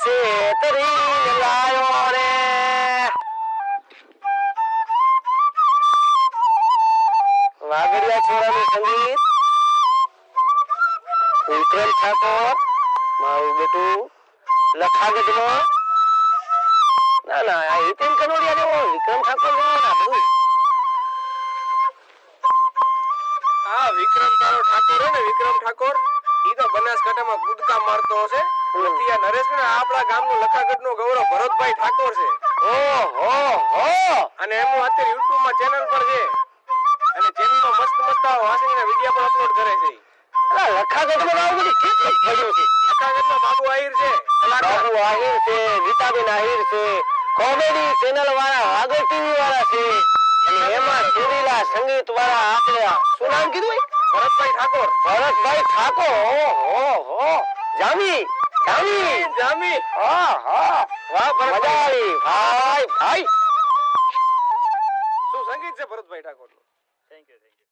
શેતરી ના ના આ હિતેન કનોડિયા જેવો વિક્રમ ઠાકોર જેવો હા, વિક્રમ તારો ઠાકોર હે ને, વિક્રમ ઠાકોર? ઈ તો બનાસકાંઠામાં કૂદકા મારતો હશે. નથી આ નરેશ ને આપણા ગામનું લખાગઢનો ગૌરવ ભરતભાઈ ઠાકોર છે. ઓ હો અને એમનું અત્યારે YouTube માં ચેનલ પર છે. અને ચેનલમાં મસ્ત મસ્ત વાસણીના વિડિયો પણ અપલોડ કરે છે અલા લખાગઢમાં આવું બધું કેટલું ભર્યું છે? લખાગઢમાં બાબુ આહિર છે. બાબુ આહિર છે નીતાબેન આહિર છે કોમેડી ચેનલ વાળા આગળ ટીવી વાળા છે. અને એમાં સુરીલા સંગીત વાળા આપણે શું નામ કીધું ભરતભાઈ ઠાકોર. ભરતભાઈ ઠાકોર ઓહો હો જામી જામી. જામી. હા હા. વાહ મજા ભરતભાઈ આવી. ભાઈ ભાઈ. શું સંગીત છે Bharatbhai Thakor thank you thank you